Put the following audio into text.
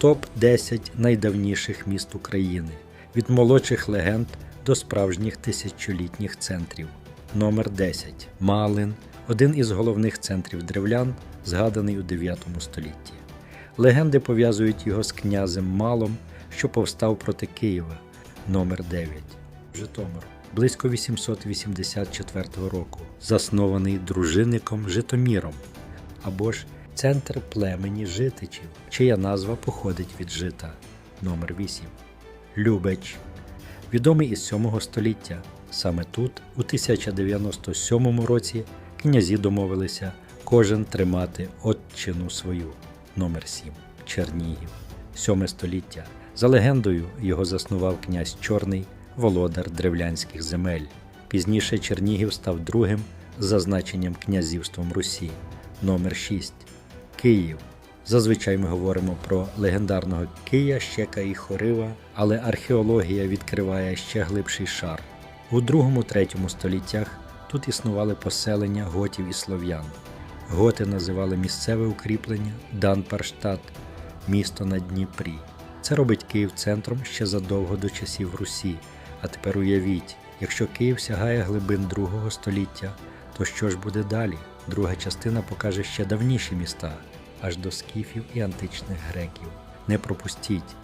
Топ-10 найдавніших міст України від молодших легенд до справжніх тисячолітніх центрів. Номер 10. Малин один із головних центрів древлян, згаданий у 9 столітті. Легенди пов'язують його з князем Малом, що повстав проти Києва. Номер 9. Житомир. Близько 884 року, заснований дружинником Житоміром, або ж центр племені житичів, чия назва походить від жита. Номер 8. Любеч. Відомий із 7 століття. Саме тут, у 1097 році, князі домовилися кожен тримати отчину свою. Номер 7. Чернігів. 7 століття. За легендою, його заснував князь Чорний, володар древлянських земель. Пізніше Чернігів став другим за значенням князівством Русі. Номер 6. Київ. Зазвичай ми говоримо про легендарного Кия, Щека і Хорива, але археологія відкриває ще глибший шар. У 2-3 століттях тут існували поселення готів і слов'ян. Готи називали місцеве укріплення Данпарштадт, місто на Дніпрі. Це робить Київ центром ще задовго до часів Русі. А тепер уявіть, якщо Київ сягає глибин другого століття, то що ж буде далі? Друга частина покаже ще давніші міста, аж до скіфів і античних греків. Не пропустіть,